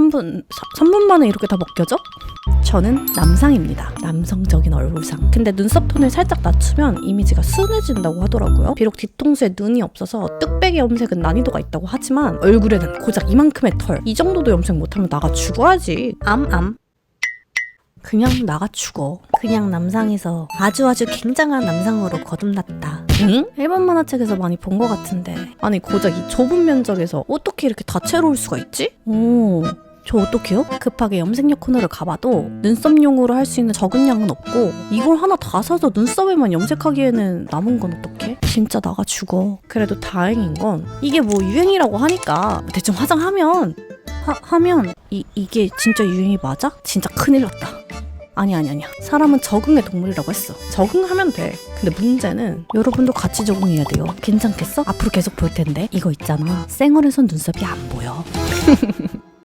3분 3분 만에 이렇게 다 벗겨져? 저는 남상입니다. 남성적인 얼굴상. 근데 눈썹 톤을 살짝 낮추면 이미지가 순해진다고 하더라고요. 비록 뒤통수에 눈이 없어서 뚝배기 염색은 난이도가 있다고 하지만 얼굴에는 고작 이만큼의 털. 이 정도도 염색 못하면 나가 죽어야지. 암암. 그냥 나가 죽어. 그냥 남상에서 아주 아주 굉장한 남상으로 거듭났다. 응? 일본 만화책에서 많이 본 것 같은데. 아니 고작 이 좁은 면적에서 어떻게 이렇게 다채로울 수가 있지? 오. 저 어떡해요? 급하게 염색약 코너를 가봐도 눈썹용으로 할 수 있는 적은 양은 없고 이걸 하나 다 사서 눈썹에만 염색하기에는 남은 건 어떡해? 진짜 나가 죽어. 그래도 다행인 건 이게 뭐 유행이라고 하니까 대충 화장하면 하, 하면 이, 이게 진짜 유행이 맞아? 진짜 큰일 났다. 아니 아니 아니야. 사람은 적응의 동물이라고 했어. 적응하면 돼. 근데 문제는 여러분도 같이 적응해야 돼요. 괜찮겠어? 앞으로 계속 볼 텐데 이거 있잖아. 쌩얼에선 눈썹이 안 보여.